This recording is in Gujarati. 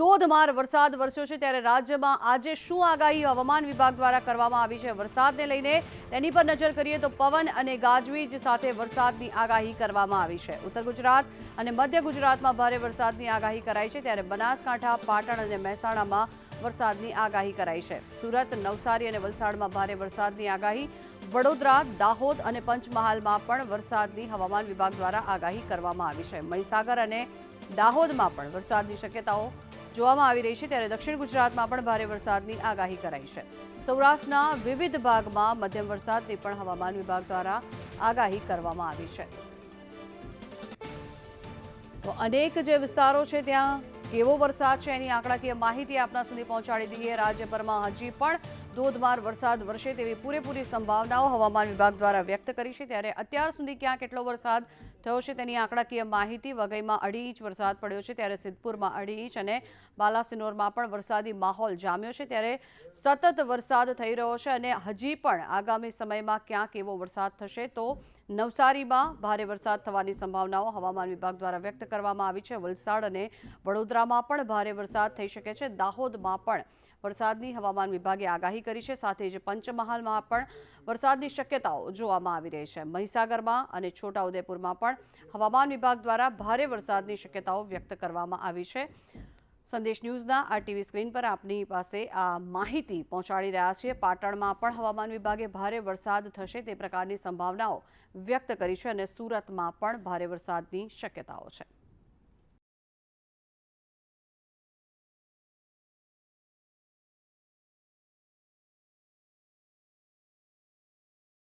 ધોધમાર વરસાદ વરસ્યો છે ત્યારે રાજ્યમાં આજે શું આગાહી હવામાન વિભાગ દ્વારા કરવામાં આવી છે? વરસાદને લઈને તેની પર નજર કરીએ તો પવન અને ગાજવીજ સાથે વરસાદની આગાહી કરવામાં આવી છે. ઉત્તર ગુજરાત અને મધ્ય ગુજરાતમાં ભારે વરસાદની આગાહી કરાઈ છે ત્યારે બનાસકાંઠા, પાટણ અને મહેસાણામાં વરસાદની આગાહી કરાઈ છે. સુરત, નવસારી અને વલસાડમાં ભારે વરસાદની આગાહી. વડોદરા, દાહોદ અને પંચમહાલમાં પણ વરસાદની હવામાન વિભાગ દ્વારા આગાહી કરવામાં આવી છે. મહીસાગર અને દાહોદમાં પણ વરસાદની શક્યતાઓ જોવામાં આવી રહી છે ત્યારે દક્ષિણ ગુજરાતમાં પણ ભારે વરસાદની આગાહી કરાઈ છે. સૌરાષ્ટ્રના વિવિધ ભાગમાં મધ્યમ વરસાદની પણ હવામાન વિભાગ દ્વારા આગાહી કરવામાં આવી છે. તો અનેક જે વિસ્તારો છે ત્યાં કેવો વરસાદ છે એની આંકડાકીય માહિતી આપના સુધી પહોંચાડી દઈએ. રાજ્યભરમાં હજી પણ ધોધમાર વરસાદ વરસે તેવી પૂરેપૂરી સંભાવનાઓ હવામાન વિભાગ દ્વારા વ્યક્ત કરી છે. ત્યારે અત્યાર સુધી ક્યાં કેટલો વરસાદ થયો છે. તેની આંકડાકીય માહિતી વઘઈમાં અઢી ઇંચ વરસાદ પડ્યો છે ત્યારે સિદ્ધપુરમાં અઢી ઇંચ અને બાલાસિનોરમાં પણ વરસાદી માહોલ જામ્યો છે. ત્યારે સતત વરસાદ થઈ રહ્યો છે અને હજી પણ આગામી સમયમાં ક્યાંક એવો વરસાદ થશે તો નવસારીમાં ભારે વરસાદ થવાની સંભાવનાઓ હવામાન વિભાગ દ્વારા વ્યક્ત કરવામાં આવી છે. વલસાડ અને વડોદરામાં પણ ભારે વરસાદ થઈ શકે છે. દાહોદમાં પણ વરસાદની હવામાન વિભાગે આગાહી કરી છે. સાથે જ પંચમહાલમાં પણ વરસાદની શક્યતાઓ જોવામાં આવી રહી છે. મહીસાગરમાં અને છોટાઉદેપુરમાં પણ હવામાન વિભાગ દ્વારા ભારે વરસાદની શક્યતાઓ વ્યક્ત કરવામાં આવી છે. સંદેશ ન્યૂઝના આ ટીવી સ્ક્રીન પર આપની પાસે આ માહિતી પહોંચાડી રહ્યા છીએ. પાટણમાં પણ હવામાન વિભાગે ભારે વરસાદ થશે તે પ્રકારની સંભાવનાઓ વ્યક્ત કરી છે અને સુરતમાં પણ ભારે વરસાદની શક્યતાઓ છે.